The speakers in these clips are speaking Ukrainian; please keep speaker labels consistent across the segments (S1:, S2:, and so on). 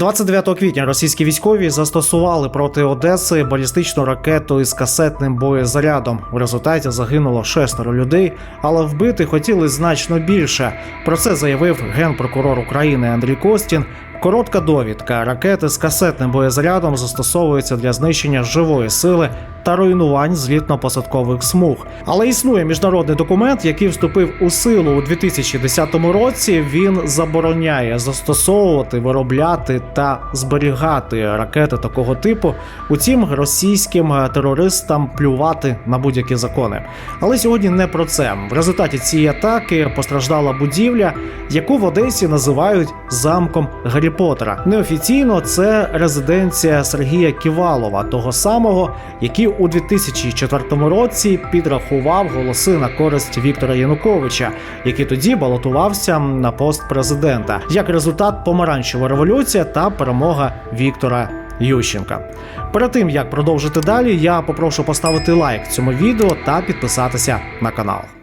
S1: 29 квітня російські військові застосували проти Одеси балістичну ракету із касетним боєзарядом. В результаті загинуло шестеро людей, але вбити хотіли значно більше. Про це заявив генпрокурор України Андрій Костін. Коротка довідка: ракети з касетним боєзарядом застосовуються для знищення живої сили та руйнувань злітно-посадкових смуг. Але існує міжнародний документ, який вступив у силу у 2010 році. Він забороняє застосовувати, виробляти та зберігати ракети такого типу. Утім, російським терористам плювати на будь-які закони. Але сьогодні не про це. В результаті цієї атаки постраждала будівля, яку в Одесі називають замком Гаррі Поттера. Неофіційно це резиденція Сергія Ківалова, того самого, який у 2004 році підрахував голоси на користь Віктора Януковича, який тоді балотувався на пост президента. Як результат, помаранчева революція та перемога Віктора. Ющенка. Перед тим як продовжити далі, я попрошу поставити лайк цьому відео та підписатися на канал.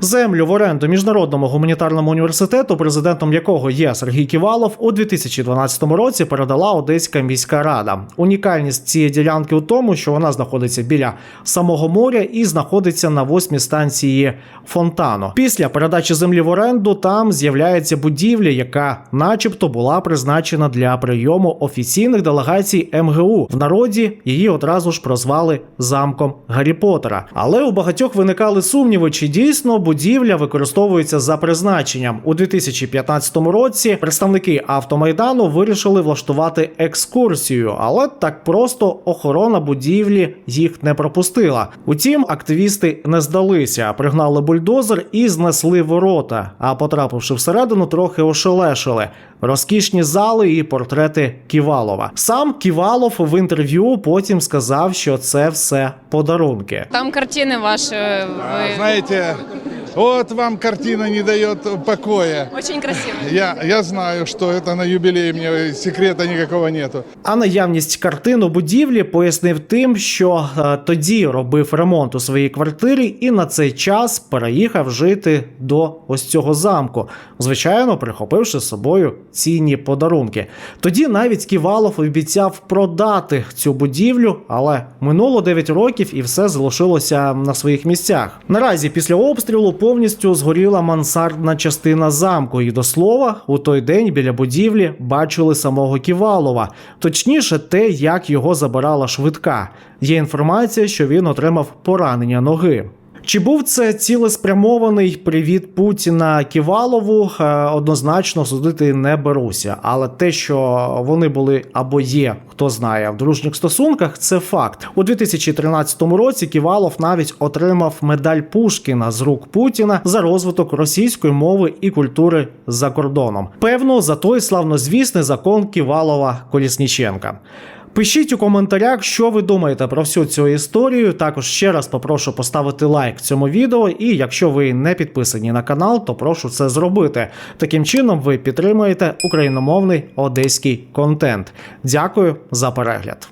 S1: Землю в оренду міжнародному гуманітарному університету, президентом якого є Сергій Ківалов, у 2012 році передала Одеська міська рада. Унікальність цієї ділянки у тому, що вона знаходиться біля самого моря і знаходиться на восьмій станції фонтану. Після передачі землі в оренду там з'являється будівля, яка, начебто, була призначена для прийому офіційних делегацій МГУ. В народі її одразу ж прозвали замком Гаррі Поттера. Але у багатьох виникали сумніви, чи дійсно будівля використовується за призначенням. У 2015 році представники автомайдану вирішили влаштувати екскурсію, але так просто охорона будівлі їх не пропустила. Утім, активісти не здалися, пригнали бульдозер і знесли ворота. А потрапивши всередину, трохи ошелешили. Розкішні зали і портрети Ківалова. Сам Ківалов в інтерв'ю потім сказав, що це все подарунки.
S2: Там картины ваши,
S3: А,
S2: вы...
S3: Вот вам картина не дает покоя.
S2: Очень красиво.
S3: Я, я знаю, что это на юбилей, мне секрета никакого нету.
S1: А наявність картин у будівлі пояснив тим, що е, тоді робив ремонт у своїй квартирі і на цей час переїхав жити до ось цього замку, звичайно, прихопивши з собою цінні подарунки. Тоді навіть Ківалов обіцяв продати цю будівлю, але минуло 9 років і все залишилося на своїх місцях. Наразі після обстрілу повністю згоріла мансардна частина замку, і до слова, у той день біля будівлі бачили самого Ківалова, точніше, те, як його забирала швидка. Є інформація, що він отримав поранення ноги. Чи був це цілеспрямований привіт Путіна Ківалову? е, Однозначно судити не беруся. Але те, що вони були або є, хто знає, в дружніх стосунках, це факт. У 2013 році Ківалов навіть отримав медаль Пушкіна з рук Путіна за розвиток російської мови і культури за кордоном. Певно, за той славнозвісний закон Ківалова Колісніченка. Пишіть у коментарях, що ви думаєте про всю цю історію. Також ще раз попрошу поставити лайк цьому відео, і якщо ви не підписані на канал, то прошу це зробити. Таким чином, ви підтримуєте україномовний одеський контент. Дякую за перегляд.